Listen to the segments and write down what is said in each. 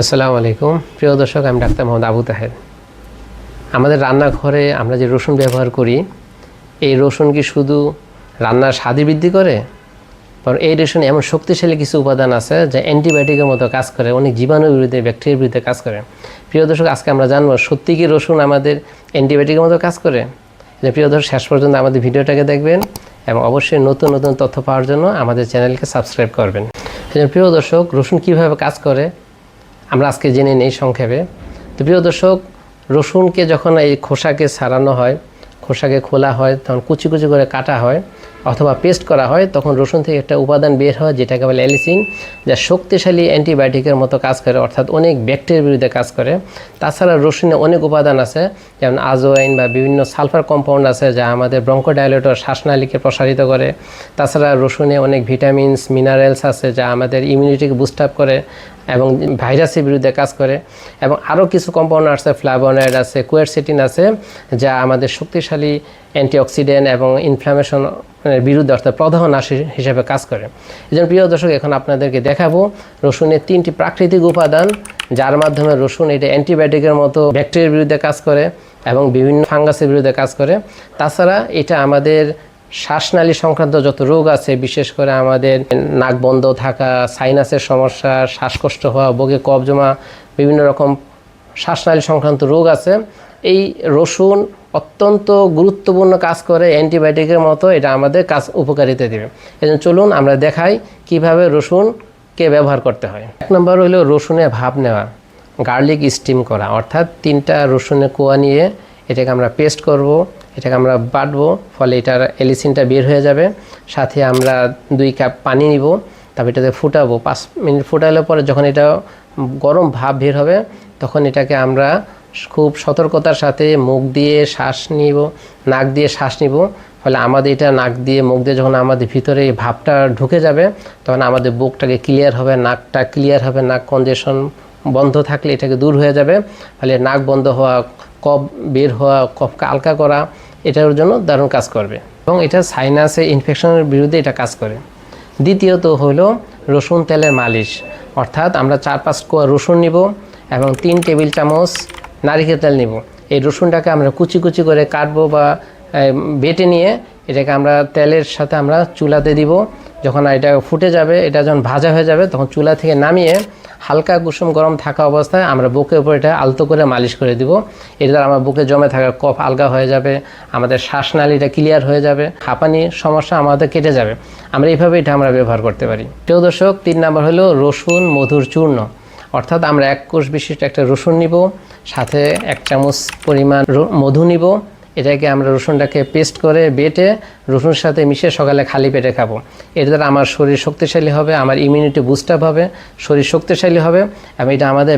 আসসালামু আলাইকুম। প্রিয় দর্শক, আমি ডাক্তার মোহাম্মদ আবু তাহের। আমাদের রান্নাঘরে আমরা যে রসুন ব্যবহার করি, এই রসুন কি শুধু রান্নার স্বাদই বৃদ্ধি করে? বরং এই রসুন এমন শক্তিশালী কিছু উপাদান আছে যা অ্যান্টিবায়োটিকের মতো কাজ করে, অনেক জীবাণুর বিরুদ্ধে, ব্যাকটেরিয়ার বিরুদ্ধে কাজ করে। প্রিয় দর্শক, আজকে আমরা জানব, সত্যি কি রসুন আমাদের অ্যান্টিবায়োটিকের মতো কাজ করে? প্রিয় দর্শক, শেষ পর্যন্ত আমাদের ভিডিওটাকে দেখবেন এবং অবশ্যই নতুন নতুন তথ্য পাওয়ার জন্য আমাদের চ্যানেলকে সাবস্ক্রাইব করবেন। প্রিয় দর্শক, রসুন কীভাবে কাজ করে? আমরা আজকে জেনে নেই সংক্ষেপে। তো প্রিয় দর্শক, রসুনকে যখন এই খোসাকে সারানো হয়, খোসাকে খোলা হয়, তখন কুচি কুচি করে কাটা হয় অথবা পেস্ট করা হয়, তখন রসুন থেকে একটা উপাদান বের হয়, যেটাকে বলে অ্যালিসিন, যা শক্তিশালী অ্যান্টিবায়োটিকের মতো কাজ করে, অর্থাৎ অনেক ব্যাকটেরিয়ার বিরুদ্ধে কাজ করে। তাছাড়া রসুনে অনেক উপাদান আছে, যেমন আজোয়াইন বা বিভিন্ন সালফার কম্পাউন্ড আছে, যা আমাদের ব্রঙ্কোডাইলেটর শ্বাসনালীকে প্রসারিত করে। তাছাড়া রসুনে অনেক ভিটামিনস, মিনারেলস আছে, যা আমাদের ইমিউনিটিকে বুস্ট আপ করে এবং ভাইরাসের বিরুদ্ধে কাজ করে। এবং আরও কিছু কম্পাউন্ড আছে ফ্লাভোনয়েড আছে কোয়ারসিটিন আছে, যা আমাদের শক্তিশালী অ্যান্টিঅক্সিডেন্ট এবং ইনফ্লামেশন বিরুদ্ধে অর্থাৎ প্রধান নাশ হিসেবে কাজ করে। এই জন্য প্রিয় দর্শক, এখন আপনাদেরকে দেখাবো রসুনের তিনটি প্রাকৃতিক উপাদান, যার মাধ্যমে রসুন এটা অ্যান্টিবায়োটিকের মতো ব্যাকটেরিয়ার বিরুদ্ধে কাজ করে এবং বিভিন্ন ফাঙ্গাসের বিরুদ্ধে কাজ করে। তাছাড়া এটা আমাদের শ্বাসনালী সংক্রান্ত যত রোগ আছে, বিশেষ করে আমাদের নাক বন্ধ থাকা সাইনাসের সমস্যা, শ্বাসকষ্ট হওয়া বগে কফ জমা, বিভিন্ন রকম শ্বাসনালী সংক্রান্ত রোগ আছে। এই রসুন অত্যন্ত গুরুত্বপূর্ণ কাজ করে অ্যান্টিবায়োটিকের মতো এটা আমাদের কাজ উপকারিতা দেবে। এজন্য চলুন আমরা দেখাই কীভাবে রসুনকে ব্যবহার করতে হয়। এক নম্বর হলো রসুনের ভাব নেওয়া, গার্লিক স্টিম করা, অর্থাৎ তিনটা রসুনের কোয়া নিয়ে এটাকে আমরা পেস্ট করব, এটাকে আমরা বাটবো, ফলে এটার এলিসিনটা বের হয়ে যাবে। সাথে আমরা দুই কাপ পানি নিব, তারপর এটাতে ফুটাবো। পাঁচ মিনিট ফুটালে পরে যখন এটা গরম ভাব বের হবে, তখন এটাকে আমরা খুব সতর্কতার সাথে মুখ দিয়ে শ্বাস নিব, নাক দিয়ে শ্বাস নিব। ফলে আমাদের এটা নাক দিয়ে, মুখ দিয়ে যখন আমাদের ভিতরে ভাবটা ঢুকে যাবে, তখন আমাদের বুকটাকে ক্লিয়ার হবে, নাকটা ক্লিয়ার হবে, নাক কনজেশন বন্ধ থাকলে এটাকে দূর হয়ে যাবে। ফলে নাক বন্ধ হওয়া, কফ বের হওয়া, কফকে আলকা করা, এটার জন্য দারুণ কাজ করবে। এবং এটা সাইনাসে ইনফেকশনের বিরুদ্ধে এটা কাজ করে। দ্বিতীয়ত হলো রসুন তেলের মালিশ। অর্থাৎ আমরা চার পাঁচ কোয়া রসুন নিব এবং তিন টেবিল চামচ নারিকেল তেল নিব। এই রসুনটাকে আমরা কুচি কুচি করে কাটবো বা বেটে নিয়ে এটাকে আমরা তেলের সাথে আমরা চুলাতে দিব। যখন এটা ফুটে যাবে, এটা যখন ভাজা হয়ে যাবে, তখন চুলা থেকে নামিয়ে হালকা কুসুম গরম থাকা অবস্থায় আমরা বুকের উপর এটা আলতো করে মালিশ করে দিব। এর দ্বারা আমার বুকে জমে থাকা কফ আলগা হয়ে যাবে, আমাদের শ্বাসনালীটা ক্লিয়ার হয়ে যাবে হাঁপানি সমস্যা আমাদের কেটে যাবে। আমরা এইভাবে এটা আমরা ব্যবহার করতে পারি। প্রিয় দর্শক, তিন নম্বর হলো রসুন মধুর চূর্ণ। অর্থাৎ আমরা এক কোষ বিশিষ্ট একটা রসুন নিব, সাথে এক চামচ পরিমাণ মধু নিব। এটাকে আমরা রসুনটাকে পেস্ট করে বেটে রসুনের সাথে মিশে সকালে খালি পেটে খাব। এর দ্বারা আমার শরীর শক্তিশালী হবে, আমার ইমিউনিটি বুস্ট আপ হবে, শরীর শক্তিশালী হবে এবং এটা আমাদের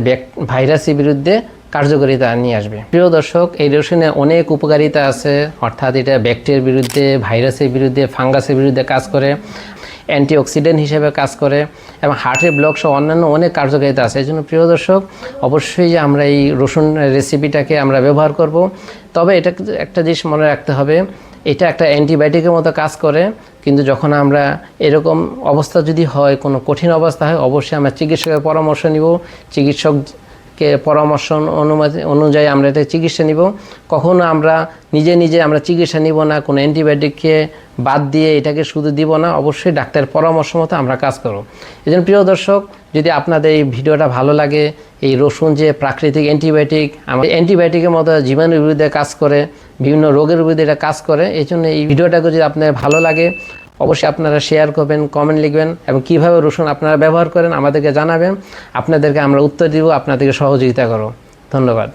ভাইরাসের বিরুদ্ধে কার্যকারিতা নিয়ে আসবে। প্রিয় দর্শক, এই রসুনে অনেক উপকারিতা আছে। অর্থাৎ এটা ব্যাকটেরিয়ার বিরুদ্ধে, ভাইরাসের বিরুদ্ধে, ফাঙ্গাসের বিরুদ্ধে কাজ করে, অ্যান্টিঅক্সিডেন্ট হিসেবে কাজ করে, এবং হার্টের ব্লক সহ অন্যান্য অনেক কার্যকারিতা আছে। এই জন্য প্রিয় দর্শক, অবশ্যই যে আমরা এই রসুন রেসিপিটাকে আমরা ব্যবহার করব। তবে এটা একটা জিনিস মনে রাখতে হবে, এটা একটা অ্যান্টিবায়োটিকের মতো কাজ করে, কিন্তু যখন আমরা এরকম অবস্থা যদি হয়, কোনো কঠিন অবস্থা হয়, অবশ্যই আমরা চিকিৎসকের পরামর্শ নিব। চিকিৎসক কে পরামর্শ অনুমতি অনুযায়ী আমরা এটা চিকিৎসা নিব। কখনো আমরা নিজে নিজে আমরা চিকিৎসা নিব না, কোনো অ্যান্টিবায়োটিককে বাদ দিয়ে এটাকে শুধু দিব না, অবশ্যই ডাক্তারের পরামর্শ মতো আমরা কাজ করব। এই জন্য প্রিয় দর্শক, যদি আপনাদের এই ভিডিওটা ভালো লাগে, এই রসুন যে প্রাকৃতিক অ্যান্টিবায়োটিক, আমাদের অ্যান্টিবায়োটিকের মতো জীবাণুর বিরুদ্ধে কাজ করে, বিভিন্ন রোগের বিরুদ্ধে এটা কাজ করে, এই জন্য এই ভিডিওটাকে যদি আপনার ভালো লাগে অবশ্যই আপনারা শেয়ার করবেন কমেন্ট লিখবেন এবং কীভাবে রসুন আপনারা ব্যবহার করেন আমাদেরকে জানাবেন। আপনাদেরকে আমরা উত্তর দিব, আপনাদেরকে সহযোগিতা করো ধন্যবাদ।